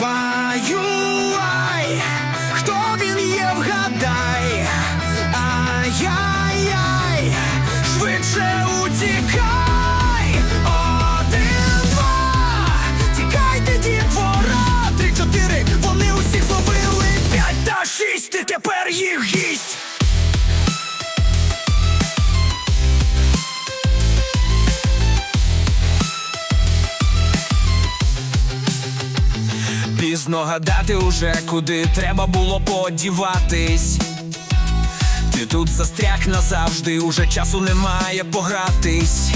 Ваюай, хто він є, вгадай. Ай-яй-яй, швидше утікай. Один, тікайте, дітвора. Три, чотири, вони усіх зловили. П'ять та шість, ти тепер їх гість. Пізно гадати уже, куди треба було подіватись. Ти тут застряг назавжди, уже часу немає погратись.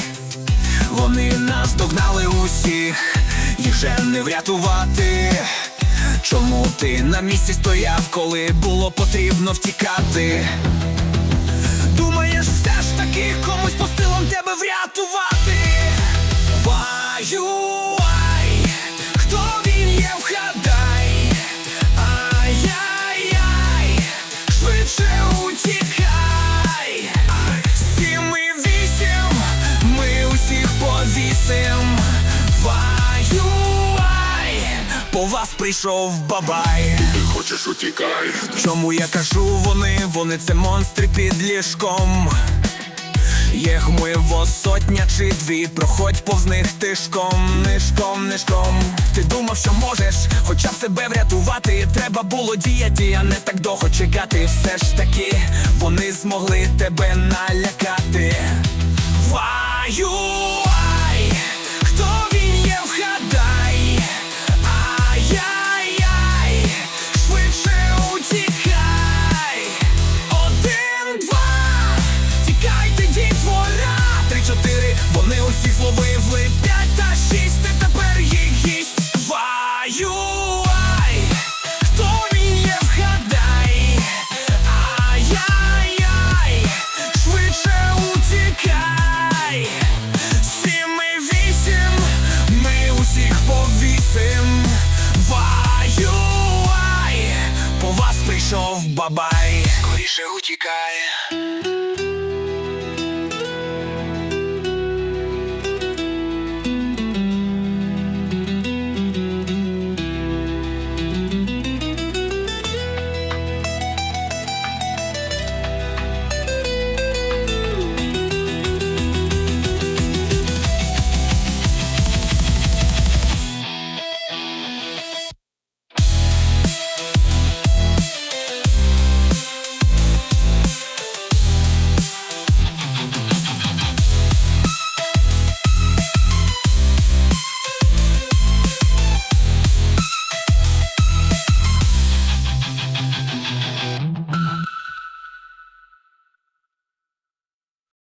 Вони нас догнали усіх, їх же не врятувати. Чому ти на місці стояв, коли було потрібно втікати? Думаєш, все ж таки комусь по силам тебе врятувати? Вас прийшов бабай. Ти хочеш утікай, Чому я кажу вони, вони це монстри під ліжком. Їх миво сотня чи дві, проходь повз них тишком, нишком, нишком. Ти думав, що можеш, хоча себе врятувати, треба було діяти, а не так довго чекати. Все ж таки, вони змогли тебе налякати. Ваюай, бабай. Скоріше утікай.